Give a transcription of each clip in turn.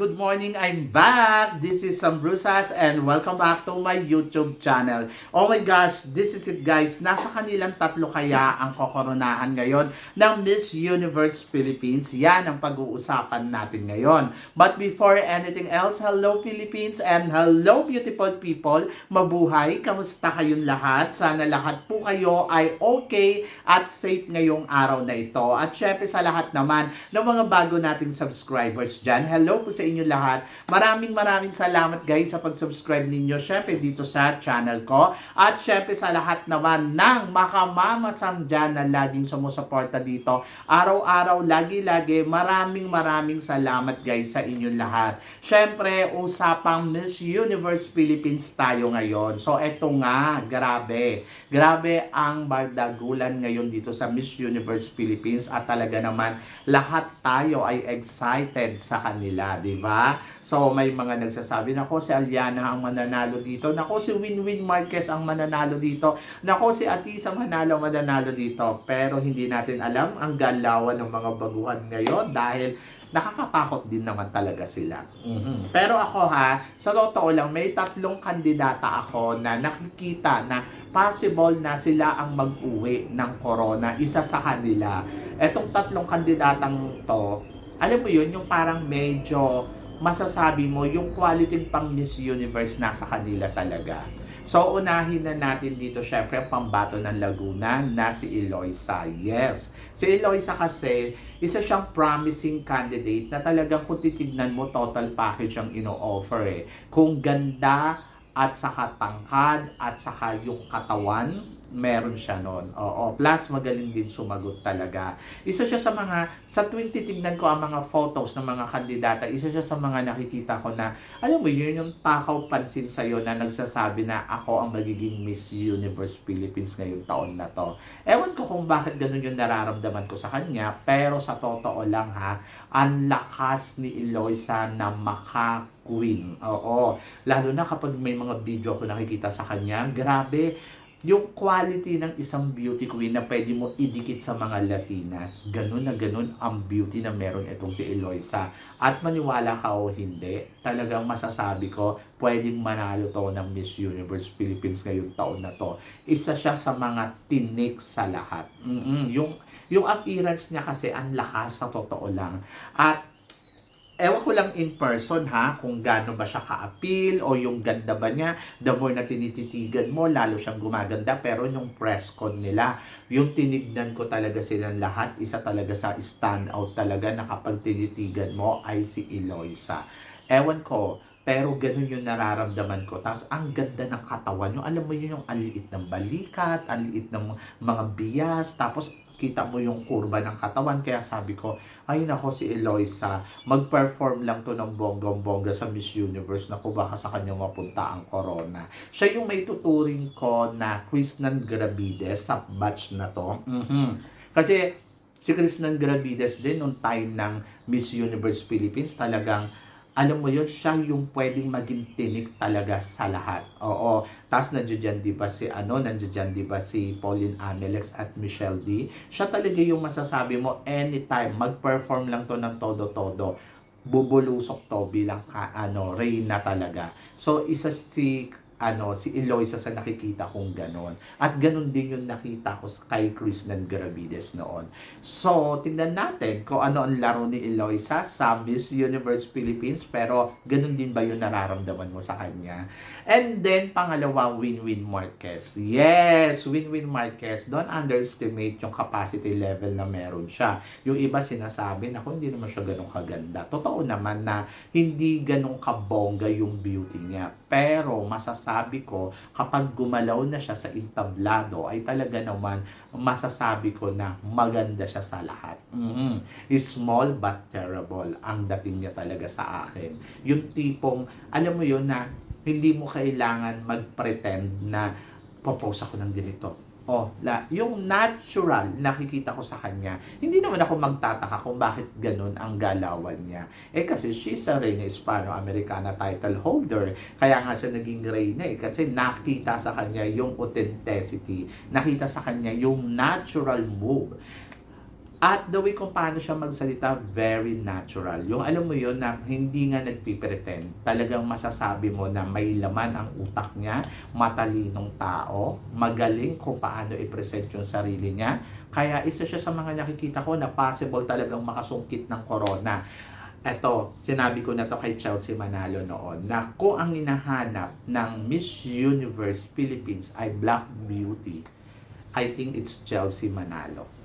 Good morning! I'm back! This is Sam Brusas and welcome back to my YouTube channel. Oh my gosh, this is it guys. Nasa kanilang tatlo kaya ang kokoronahan ngayon ng Miss Universe Philippines. Yan ang pag-uusapan natin ngayon. But before anything else, hello Philippines and hello beautiful people. Mabuhay! Kamusta kayong lahat? Sana lahat po kayo ay okay at safe ngayong araw na ito. At syempre sa lahat naman ng mga bago nating subscribers dyan. Hello po sa inyo lahat. Maraming maraming salamat guys sa pag-subscribe ninyo syempre dito sa channel ko. At syempre sa lahat naman ng makamamasang dyan na laging sumusuporta dito. Araw-araw, lagi-lagi, maraming maraming salamat guys sa inyo lahat. Syempre, usapang Miss Universe Philippines tayo ngayon. So eto nga, grabe. Grabe ang bardagulan ngayon dito sa Miss Universe Philippines at talaga naman lahat tayo ay excited sa kanila, di ba? So may mga nagsasabi, nako si Aliana ang mananalo dito, nako si Winwin Marquez ang mananalo dito, nako si Atisa manalo mananalo dito. Pero hindi natin alam ang galawan ng mga baguhan ngayon dahil nakakatakot din naman talaga sila. Mhm. Pero ako ha, sa totoo lang, may tatlong kandidata ako na nakikita na possible na sila ang mag-uwi ng corona, isa sa kanila. Etong tatlong kandidatang to, alam mo yun, yung parang medyo masasabi mo, yung quality pang Miss Universe nasa kanila talaga. So, unahin na natin dito, syempre, ang pambato ng Laguna na si Eloisa. Yes. Si Eloisa kasi, isa siyang promising candidate na talagang kung titignan mo, total package ang ino-offer eh. Kung ganda at saka tangkad at saka yung katawan, meron siya noon. Oo. Plus, magaling din sumagot talaga. Isa siya sa mga, sa tuwing titignan ko ang mga photos ng mga kandidata, isa siya sa mga nakikita ko na, alam mo, yun yung takaw pansin sa'yo na nagsasabi na ako ang magiging Miss Universe Philippines ngayong taon na to. Ewan ko kung bakit ganun yung nararamdaman ko sa kanya, pero sa totoo lang ha, ang lakas ni Eloisa na maka queen. Oo. Lalo na kapag may mga video ako nakikita sa kanya, grabe, yung quality ng isang beauty queen na pwede mo idikit sa mga Latinas. Ganun na ganun ang beauty na meron itong si Eloisa. At maniwala ka o hindi, talagang masasabi ko, pwedeng manalo to ng Miss Universe Philippines ngayong taon na to. Isa siya sa mga tinik sa lahat. Mm-mm. Yung, yung appearance niya kasi ang lakas sa totoo lang. At ewan ko lang in person ha, kung gaano ba siya ka-appeal o yung ganda ba niya, the more na tinititigan mo, lalo siyang gumaganda. Pero yung press con nila, yung tinignan ko talaga silang lahat, isa talaga sa stand out talaga na kapag tinitigan mo ay si Eloisa. Ewan ko, pero ganun yung nararamdaman ko. Tapos ang ganda ng katawan nyo. Alam mo yun yung aliit ng balikat, aliit ng mga bias. Tapos kita mo yung kurba ng katawan. Kaya sabi ko, ay nako si Eloisa, mag-perform lang to ng bonggang-bongga sa Miss Universe na kung baka sa kanya mapunta ang corona. Siya yung may tuturing ko na Krishnan Gravides sa batch na to. Mhm. Kasi si Krishnan Gravides din nung time ng Miss Universe Philippines talagang alam mo yun, siya yung pwedeng maging tinik talaga sa lahat. Oo. Tapos nandiyan di ba si ano, nandiyan di ba si Pauline Amelex at Michelle D. Siya talaga yung masasabi mo anytime mag-perform lang to ng todo-todo bubulusok to bilang ka, ano, Reyna talaga. So, isa si ano, si Eloisa sa nakikita kong ganon. At ganon din yung nakita ko kay Chris ng Gravides noon. So, tingnan natin kung ano ang laro ni Eloisa sa Miss Universe Philippines, pero ganon din ba yung nararamdaman mo sa kanya? And then, pangalawa, Win-Win Marquez. Yes, Win-Win Marquez. Don't underestimate yung capacity level na meron siya. Yung iba sinasabi na hindi naman siya ganun kaganda. Totoo naman na hindi ganun kabongga yung beauty niya. Pero, masasabi ko, kapag gumalaw na siya sa entablado, ay talaga naman masasabi ko na maganda siya sa lahat. Mm-hmm. Small but terrible ang dating niya talaga sa akin. Yung tipong, alam mo yun na hindi mo kailangan mag-pretend na propose ako ng ganito. Oh, la, yung natural nakikita ko sa kanya, hindi naman ako magtataka kung bakit ganun ang galawan niya. Eh kasi she's a Reina Hispano-Americana title holder. Kaya nga siya naging Reina eh. Kasi nakita sa kanya yung authenticity. Nakita sa kanya yung natural move At the way kung paano siya magsalita, very natural. Yung alam mo yun na hindi nga nagpipretend. Talagang masasabi mo na may laman ang utak niya, matalinong tao, magaling kung paano i-present yung sarili niya. Kaya isa siya sa mga nakikita ko na possible talagang makasungkit ng corona. Eto, sinabi ko na to kay Chelsea Manalo noon na kung ang hinahanap ng Miss Universe Philippines ay Black Beauty, I think it's Chelsea Manalo.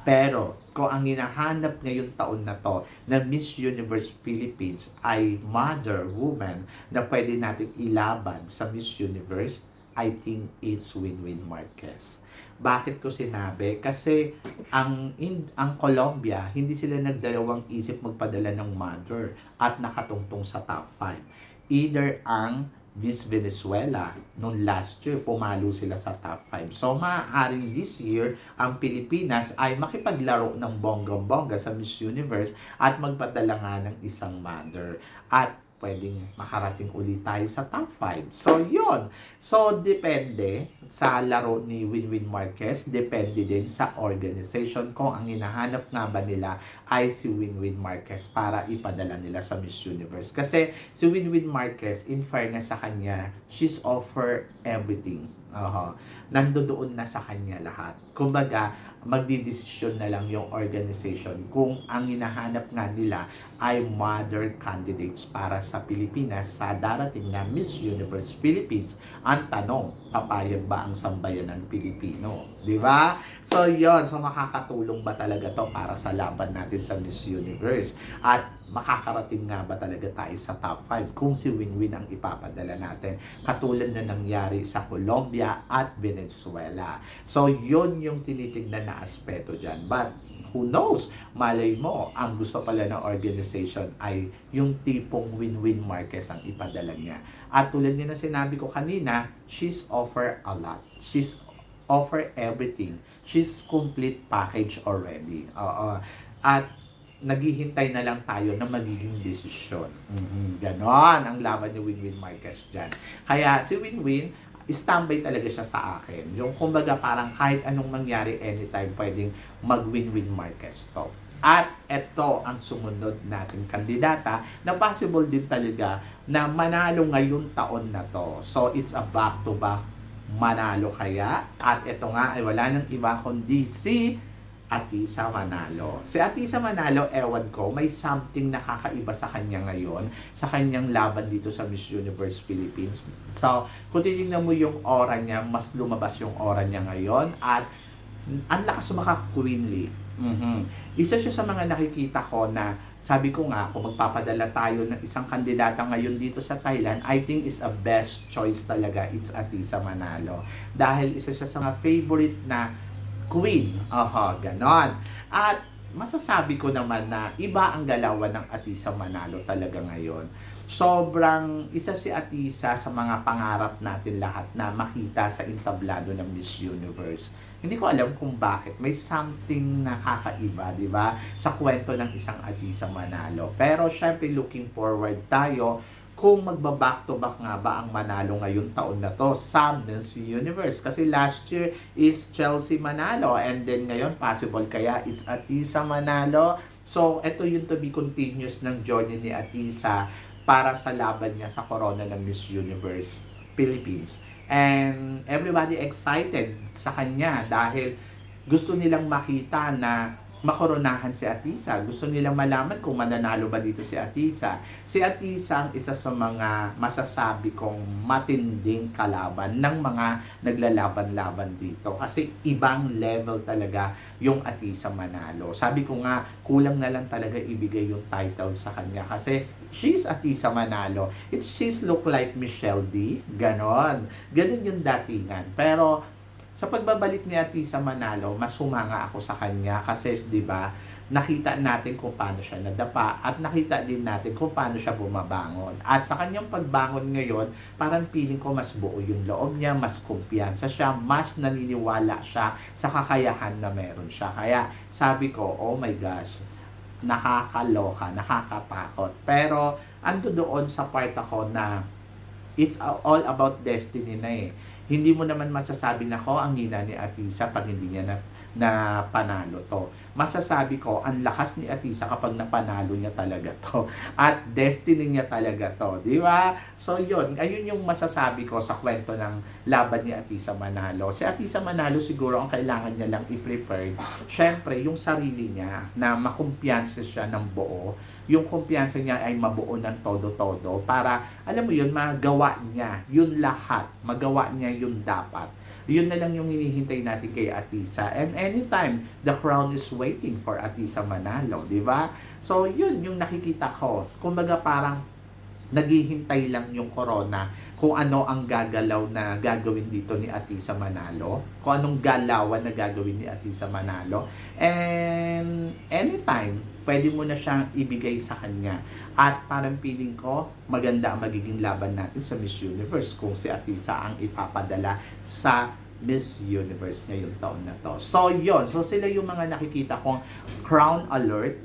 Pero, kung ang hinahanap ngayong taon na to na Miss Universe Philippines ay mother, woman, na pwede nating ilaban sa Miss Universe, I think it's Win-Win Marquez. Bakit ko sinabi? Kasi ang in, ang Colombia, hindi sila nagdalawang isip magpadala ng mother at nakatungtong sa top 5. Either ang Miss Venezuela noong last year pumalo sila sa top 5. So maaaring this year ang Pilipinas ay makipaglaro ng bonggang-bongga sa Miss Universe at magpadala nga ng isang mother. At pwedeng makarating ulit tayo sa top 5. So, yon So, depende sa laro ni Winwin Marquez. Depende din sa organization kung ang hinahanap nga ba nila ay si Winwin Marquez para ipadala nila sa Miss Universe. Kasi si Winwin Marquez, in fairness sa kanya, she's offer everything. Uh, nandoon na sa kanya lahat. Kumbaga, magdidesisyon na lang yung organization kung ang hinahanap nga nila ay mother candidates para sa Pilipinas sa darating na Miss Universe Philippines. Ang tanong, papayag ba ang sambayan ng Pilipino? Di ba? So, yon So, makakatulong ba talaga to para sa laban natin sa Miss Universe? At makakarating nga ba talaga tayo sa top 5 kung si Winwin ang ipapadala natin katulad na nangyari sa Colombia at Venezuela. So, yun yung tinitignan na aspeto dyan. But, who knows? Malay mo, ang gusto pala ng organization ay yung tipong win-win Marquez ang ipadala niya. At tulad niya na sinabi ko kanina, she's offer a lot. She's offer everything. She's complete package already. Oo. At naghihintay na lang tayo na magiging desisyon. Mm-hmm. Ganon ang laban ni Winwin Marquez dyan. Kaya si Winwin, standby talaga siya sa akin. Yung kumbaga parang kahit anong mangyari anytime pwedeng mag-win-win Marquez to. At ito ang sumunod nating kandidata na possible din talaga na manalo ngayong taon na to. So it's a back-to-back manalo kaya. At ito nga ay wala nang iba kundi si Atisa Manalo. Si Atisa Manalo, ewan ko, may something nakakaiba sa kanya ngayon, sa kanyang laban dito sa Miss Universe Philippines. So, kung titignan mo yung aura niya, mas lumabas yung aura niya ngayon at ang lakas maka-queenly. Mm-hmm. Isa siya sa mga nakikita ko na sabi ko nga, kung magpapadala tayo ng isang kandidata ngayon dito sa Thailand, I think is a best choice talaga. It's Atisa Manalo. Dahil isa siya sa mga favorite na queen. Aha, ganon. At masasabi ko naman na iba ang galawan ng Atisa Manalo talaga ngayon. Sobrang isa si Atisa sa mga pangarap natin lahat na makita sa entablado ng Miss Universe. Hindi ko alam kung bakit. May something nakakaiba, di ba? Sa kwento ng isang Atisa Manalo. Pero syempre looking forward tayo kung magba-back to back nga ba ang manalo ngayong taon na to sa Miss Universe. Kasi last year is Chelsea Manalo and then ngayon possible kaya it's Atisa Manalo. So, ito yung to be continuous ng journey ni Atisa para sa laban niya sa corona ng Miss Universe Philippines. And everybody excited sa kanya dahil gusto nilang makita na makoronahan si Atisa. Gusto nilang malaman kung mananalo ba dito si Atisa. Si Atisa ang isa sa mga masasabi kong matinding kalaban ng mga naglalaban-laban dito. Kasi ibang level talaga yung Atisa manalo. Sabi ko nga, kulang na lang talaga ibigay yung title sa kanya. Kasi she's Atisa Manalo. It's she's look like Michelle D. Ganon. Ganon yung datingan. Pero sa pagbabalik ni Atisa Manalo, mas humanga ako sa kanya kasi 'di ba, nakita natin kung paano siya nadapa at nakita din natin kung paano siya bumabangon. At sa kanyang pagbangon ngayon, parang feeling ko mas buo yung loob niya, mas kumpiyansa siya, mas naniniwala siya sa kakayahan na meron siya. Kaya sabi ko, oh my gosh, nakakaloka, nakakatakot. Pero ando doon sa part ako na it's all about destiny na eh hindi mo naman masasabi na ko ang hina ni Atisa pag hindi niya na na panalo to. Masasabi ko, ang lakas ni Atisa kapag napanalo niya talaga to. At destiny niya talaga to. Di ba? So yun, ayun yung masasabi ko sa kwento ng laban ni Atisa Manalo. Si Atisa Manalo siguro ang kailangan niya lang i-prepare. Siyempre, yung sarili niya na makumpiyansa siya ng buo yung kumpiyansa niya ay mabuo ng todo-todo para, alam mo yun, magawa niya yun lahat. Magawa niya yun dapat. Yun na lang yung hinihintay natin kay Atisa. And anytime, the crown is waiting for Atisa Manalo, di ba? So, yun yung nakikita ko. Kumbaga parang naghihintay lang yung corona kung ano ang gagalaw na gagawin dito ni Atisa Manalo, kung anong galawan na gagawin ni Atisa Manalo. And anytime, pwede mo na siyang ibigay sa kanya. At parang feeling ko, maganda ang magiging laban natin sa Miss Universe kung si Atisa ang ipapadala sa Miss Universe ngayong taon na to. So, yon So, sila yung mga nakikita kong crown alert.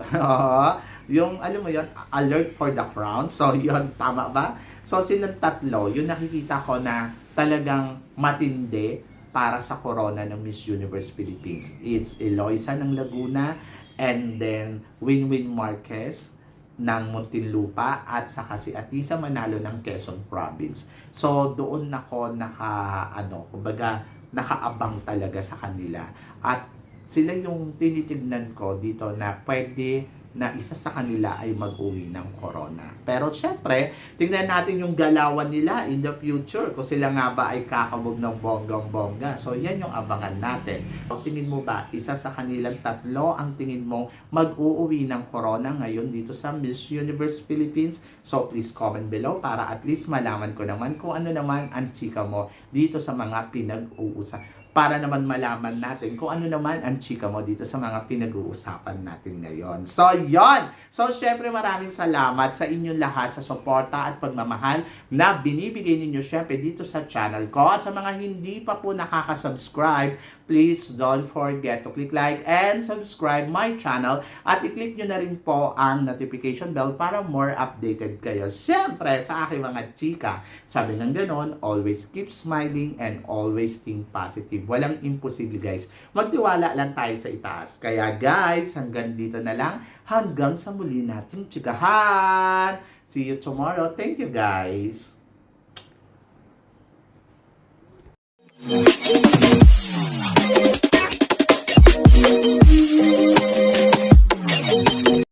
yung, alam mo yon alert for the crown. So, yon tama ba? So, silang tatlo, yung nakikita ko na talagang matindi para sa corona ng Miss Universe Philippines. It's Eloisa ng Laguna, and then Winwin Marquez ng Muntinlupa at saka si Atisa Manalo ng Quezon Province. So doon ako naka ano, kumbaga nakaabang talaga sa kanila. At sila yung tinitignan ko dito na pwede na isa sa kanila ay mag-uwi ng corona. Pero syempre, tingnan natin yung galawan nila in the future kung sila nga ba ay kakabog ng bonggang-bongga. So yan yung abangan natin. O tingin mo ba, isa sa kanilang tatlo ang tingin mo mag-uuwi ng corona ngayon dito sa Miss Universe Philippines? So please comment below para at least malaman ko naman kung ano naman ang chika mo dito sa mga pinag-uusap para naman malaman natin kung ano naman ang chika mo dito sa mga pinag-uusapan natin ngayon. So, yon So, syempre maraming salamat sa inyong lahat sa suporta at pagmamahal na binibigay ninyo syempre dito sa channel ko. At sa mga hindi pa po nakaka-subscribe, please don't forget to click like and subscribe my channel at i-click nyo na rin po ang notification bell para more updated kayo. Syempre, sa aking mga chika, sabi ng ganon, always keep smiling and always think positive. Walang imposible guys. Magtiwala lang tayo sa itaas. Kaya guys, hanggang dito na lang. Hanggang sa muli nating chikahan. See you tomorrow. Thank you guys.